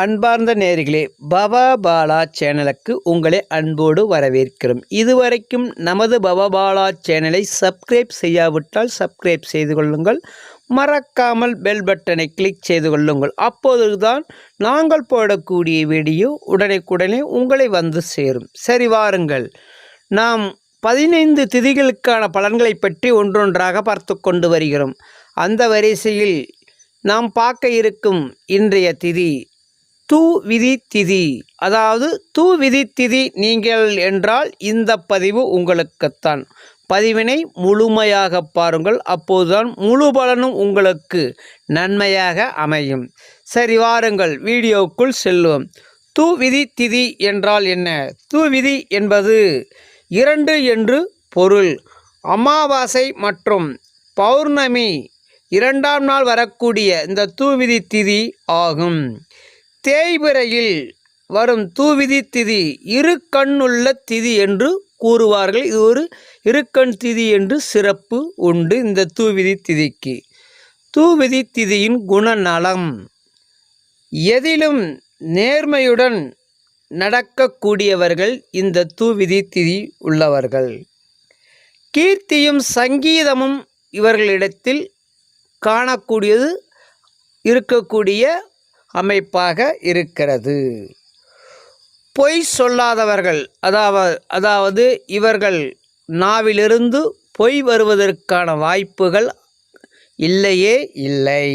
அன்பார்ந்த நேர்களே பவா பாலா சேனலுக்கு உங்களை அன்போடு வரவேற்கிறோம். இதுவரைக்கும் நமது பவபாலா சேனலை சப்ஸ்கிரைப் செய்யாவிட்டால் சப்ஸ்கிரைப் செய்து கொள்ளுங்கள். மறக்காமல் பெல் பட்டனை கிளிக் செய்து கொள்ளுங்கள். அப்போதுதான் நாங்கள் போடக்கூடிய வீடியோ உடனுக்குடனே உங்களை வந்து சேரும். சரி வாருங்கள். நாம் பதினைந்து திதிகளுக்கான பலன்களை பற்றி ஒன்றொன்றாக பார்த்து கொண்டு வருகிறோம். அந்த வரிசையில் நாம் பார்க்க இருக்கும் இன்றைய திதி தூ விதி திதி அதாவது தூ விதி திதி நீங்கள் என்றால் இந்த பதிவு உங்களுக்குத்தான். பதிவினை முழுமையாக பாருங்கள். அப்போதுதான் முழு பலனும் உங்களுக்கு நன்மையாக அமையும். சரி வாருங்கள். வீடியோவுக்குள் செல்வோம். தூ விதி திதி என்றால் என்ன? தூ விதி என்பது இரண்டு என்று பொருள். அமாவாசை மற்றும் பௌர்ணமி இரண்டாம் நாள் வரக்கூடிய இந்த தூவிதி திதி ஆகும். தேய்பிறையில் வரும் தூவிதி திதி இரு கண்ணுள்ள திதி என்று கூறுவார்கள். இது ஒரு இருக்கண் திதி என்று சிறப்பு உண்டு இந்த தூவிதி திதிக்கு. தூவிதி திதியின் குணநலம். எதிலும் நேர்மையுடன் நடக்கக்கூடியவர்கள் இந்த தூவிதி திதி உள்ளவர்கள். கீர்த்தியும் சங்கீதமும் இவர்களிடத்தில் காணக்கூடியது இருக்கக்கூடிய அமைப்பாக இருக்கிறது. பொய் சொல்லாதவர்கள் அதாவது அதாவது இவர்கள் நாவிலிருந்து பொய் வருவதற்கான வாய்ப்புகள் இல்லையே இல்லை.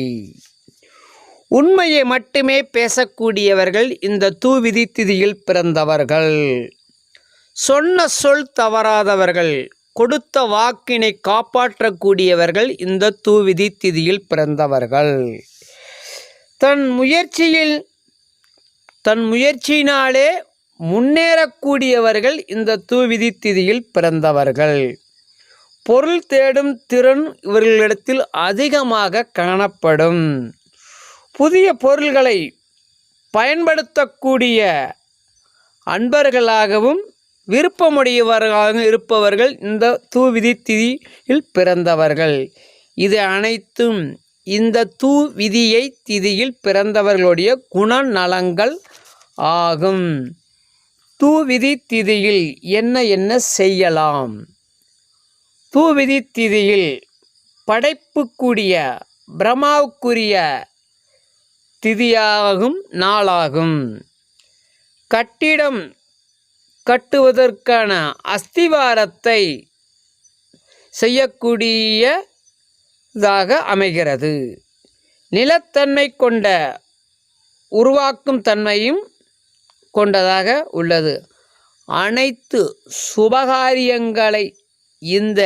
உண்மையை மட்டுமே பேசக்கூடியவர்கள் இந்த தூவிதி திதியில் பிறந்தவர்கள். சொன்ன சொல் தவறாதவர்கள் கொடுத்த வாக்கினை காப்பாற்றக்கூடியவர்கள் இந்த தூவிதி திதியில் பிறந்தவர்கள். தன் முயற்சியில் தன் முயற்சியினாலே முன்னேறக்கூடியவர்கள் இந்த தூவிதி திதியில் பிறந்தவர்கள். பொருள் தேடும் திறன் இவர்களிடத்தில் அதிகமாக காணப்படும். புதிய பொருள்களை பயன்படுத்தக்கூடிய அன்பர்களாகவும் விருப்பமுடையவர்களாக இருப்பவர்கள் இந்த தூவிதி திதியில் பிறந்தவர்கள். இது அனைத்தும் இந்த தூ விதியை திதியில் பிறந்தவர்களுடைய குணநலங்கள் ஆகும். தூவிதி திதியில் என்ன என்ன செய்யலாம்? தூவிதி திதியில் படைப்புக்குரிய பிரம்மாவுக்குரிய திதியாகும் நாளாகும். கட்டிடம் கட்டுவதற்கான அஸ்திவாரத்தை செய்யக்கூடிய தாக அமைகிறது. நிலத்தன்மை கொண்ட உருவாக்கும் தன்மையும் கொண்டதாக உள்ளது. அனைத்து சுபகாரியங்களை இந்த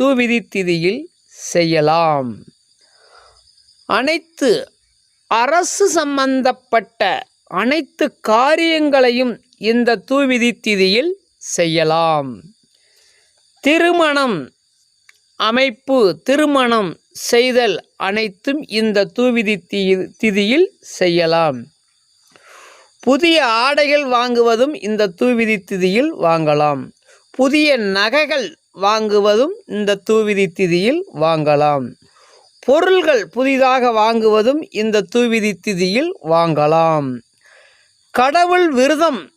தூவிதி திதியில் செய்யலாம். அனைத்து அரசு சம்பந்தப்பட்ட அனைத்து காரியங்களையும் இந்த தூவிதி திதியில் செய்யலாம். திருமணம் அமைப்பு திருமணம் செய்தல் அனைத்தும் இந்த தூவிதி திதியில் செய்யலாம். புதிய ஆடைகள் வாங்குவதும் இந்த தூவிதி திதியில் வாங்கலாம். புதிய நகைகள் வாங்குவதும் இந்த தூவிதி திதியில் வாங்கலாம். பொருள்கள் புதிதாக வாங்குவதும் இந்த தூவிதி திதியில் வாங்கலாம். கடவுள் விரதம்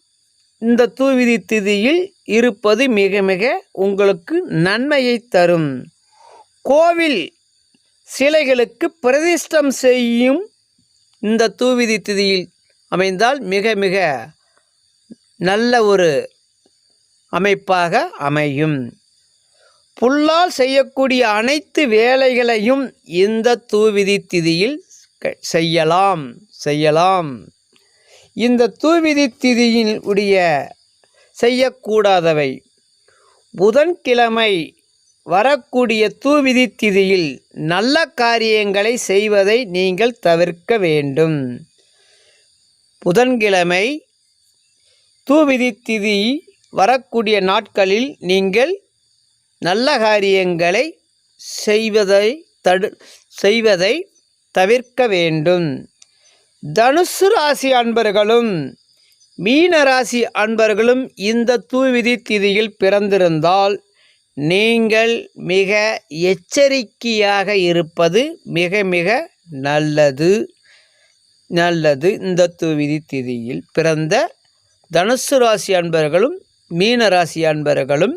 இந்த தூவிதி திதியில் இருப்பது மிக மிக உங்களுக்கு நன்மையை தரும். கோவில் சிலைகளுக்கு பிரதிஷ்டம் செய்யும் இந்த தூவிதி திதியில் அமைந்தால் மிக மிக நல்ல ஒரு அமைப்பாக அமையும். புல்லால் செய்யக்கூடிய அனைத்து வேலைகளையும் இந்த தூவிதி திதியில் செய்யலாம் செய்யலாம். இந்த தூவிதி திதியின் உடைய செய்யக்கூடாதவை. புதன்கிழமை வரக்கூடிய தூவிதி திதியில் நல்ல காரியங்களை செய்வதை நீங்கள் தவிர்க்க வேண்டும். புதன்கிழமை தூவிதி திதி வரக்கூடிய நாட்களில் நீங்கள் நல்ல காரியங்களை செய்வதை தடு செய்வதை தவிர்க்க வேண்டும். தனுசு ராசி அன்பர்களும் மீன ராசி அன்பர்களும் இந்த தூவிதி திதியில் பிறந்திருந்தால் நீங்கள் மிக எச்சரிக்கையாக இருப்பது மிக மிக நல்லது. நல்லது. இந்த துவிதி திதியில் பிறந்த தனுசு ராசி அன்பர்களும் மீன ராசி அன்பர்களும்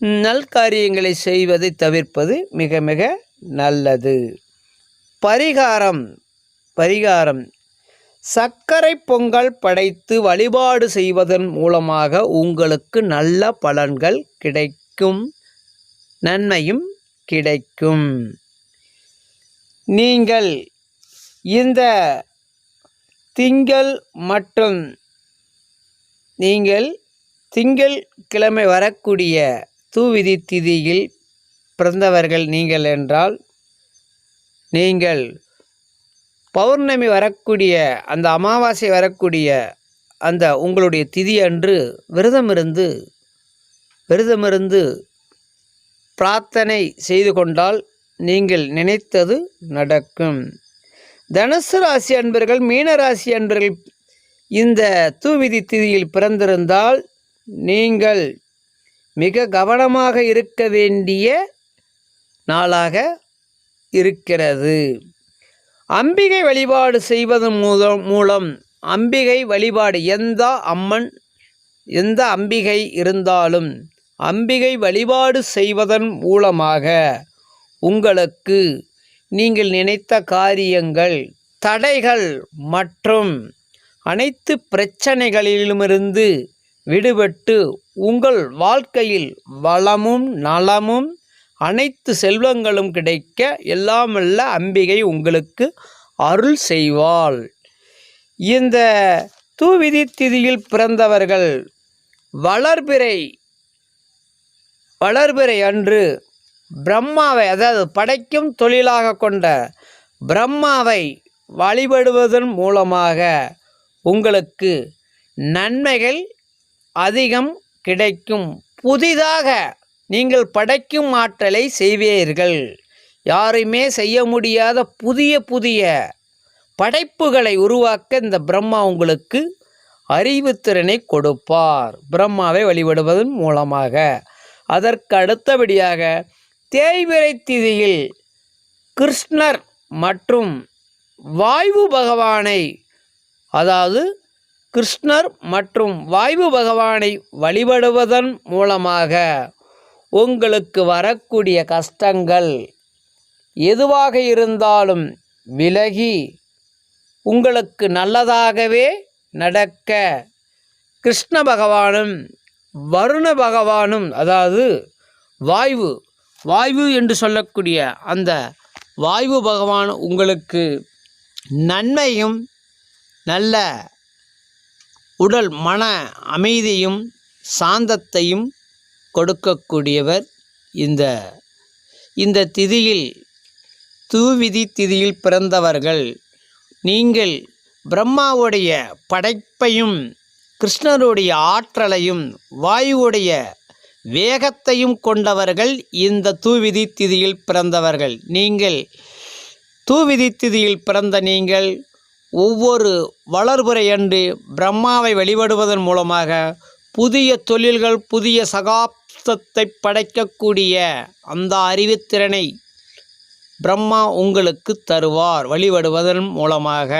நல்காரியங்களை செய்வதை தவிர்ப்பது மிக மிக நல்லது. பரிகாரம். பரிகாரம். சர்க்கரை பொங்கல் படைத்து வழிபாடு செய்வதன் மூலமாக உங்களுக்கு நல்ல பலன்கள் கிடைக்கும். நன்மையும் கிடைக்கும். நீங்கள் இந்த திங்கள் மற்றும் நீங்கள் திங்கள் கிழமை வரக்கூடிய தூவிதி திதியில் பிறந்தவர்கள் நீங்கள் என்றால் நீங்கள் பௌர்ணமி வரக்கூடிய அந்த அமாவாசை வரக்கூடிய அந்த உங்களுடைய திதி அன்று விரதமிருந்து விரதமிருந்து பிரார்த்தனை செய்து கொண்டால் நீங்கள் நினைத்தது நடக்கும். தனுசு ராசி அன்பர்கள் மீனராசி அன்பர்கள் இந்த தூவிதி திதியில் பிறந்திருந்தால் நீங்கள் மிக கவனமாக இருக்க வேண்டிய நாளாக இருக்கிறது. அம்பிகை வழிபாடு செய்வதன் மூலம் மூலம் அம்பிகை வழிபாடு எந்த அம்மன் எந்த அம்பிகை இருந்தாலும் அம்பிகை வழிபாடு செய்வதன் மூலமாக உங்களுக்கு நீங்கள் நினைத்த காரியங்கள் தடைகள் மற்றும் அனைத்து பிரச்சனைகளிலுமிருந்து விடுபட்டு உங்கள் வாழ்க்கையில் வளமும் நலமும் அனைத்து செல்வங்களும் கிடைக்க எல்லாமல்ல அம்பிகை உங்களுக்கு அருள் செய்வாள். இந்த தூவிதி திதியில் பிறந்தவர்கள் வளர்பிறை வளர்பிறை அன்று பிரம்மாவை அதாவது படைக்கும் தொழிலாக கொண்ட பிரம்மாவை வழிபடுவதன் மூலமாக உங்களுக்கு நன்மைகள் அதிகம் கிடைக்கும். புதிதாக நீங்கள் படைக்கும் ஆற்றலை செய்வீர்கள். யாருமே செய்ய முடியாத புதிய புதிய படைப்புகளை உருவாக்க இந்த பிரம்மா உங்களுக்கு அறிவுத்திறனை கொடுப்பார். பிரம்மாவை வழிபடுவதன் மூலமாக. அதற்கு அடுத்தபடியாக தேய்பிரை திதியில் கிருஷ்ணர் மற்றும் வாயு பகவானை அதாவது கிருஷ்ணர் மற்றும் வாயு பகவானை வழிபடுவதன் மூலமாக உங்களுக்கு வரக்கூடிய கஷ்டங்கள் எதுவாக இருந்தாலும் விலகி உங்களுக்கு நல்லதாகவே நடக்க கிருஷ்ண பகவானும் வருண பகவானும் அதாவது வாய்வு வாய்வு என்று சொல்லக்கூடிய அந்த வாய்வு பகவான் உங்களுக்கு நன்மையும் நல்ல உடல் மன அமைதியும் சாந்தத்தையும் கொடுக்கக்கூடியவர் இந்த இந்த திதியில் தூவிதி திதியில் பிறந்தவர்கள். நீங்கள் பிரம்மாவுடைய படைப்பையும் கிருஷ்ணருடைய ஆற்றலையும் வாயுவுடைய வேகத்தையும் கொண்டவர்கள் இந்த தூவிதி திதியில் பிறந்தவர்கள். நீங்கள் தூவிதி திதியில் பிறந்த நீங்கள் ஒவ்வொரு வளர்புறை அன்று பிரம்மாவை வழிபடுவதன் மூலமாக புதிய தொழில்கள் புதிய சகாப்தத்தை படைக்கக்கூடிய அந்த அறிவுத்திறனை பிரம்மா உங்களுக்கு தருவார் வழிபடுவதன் மூலமாக.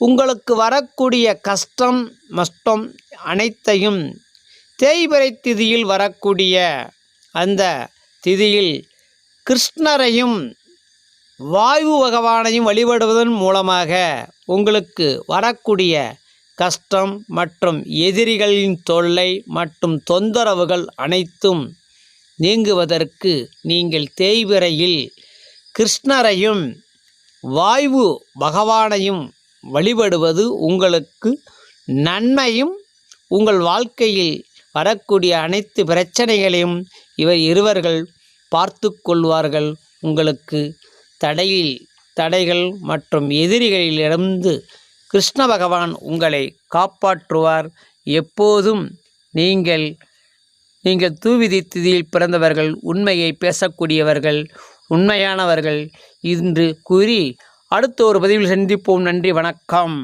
உங்களுக்கு வரக்கூடிய கஷ்டம் நஷ்டம் அனைத்தையும் தேய்பிறை திதியில் வரக்கூடிய அந்த திதியில் கிருஷ்ணரையும் வாயு பகவானையும் வழிபடுவதன் மூலமாக உங்களுக்கு வரக்கூடிய கஷ்டம் மற்றும் எதிரிகளின் தொல்லை மற்றும் தொந்தரவுகள் அனைத்தும் நீங்குவதற்கு நீங்கள் தேய்பிறையில் கிருஷ்ணரையும் வாயு பகவானையும் வழிபடுவது உங்களுக்கு நன்மையும் உங்கள் வாழ்க்கையில் வரக்கூடிய அனைத்து பிரச்சனைகளையும் இவர் இருவர்கள் பார்த்து கொள்வார்கள். உங்களுக்கு தடையில் தடைகள் மற்றும் எதிரிகளிலிருந்து கிருஷ்ண பகவான் உங்களை காப்பாற்றுவார். எப்போதும் நீங்கள் நீங்கள் தூவிதி திதியில் பிறந்தவர்கள் உண்மையை பேசக்கூடியவர்கள் உண்மையானவர்கள் என்று கூறி அடுத்த ஒரு பதிவில் சந்திப்போம். நன்றி வணக்கம்.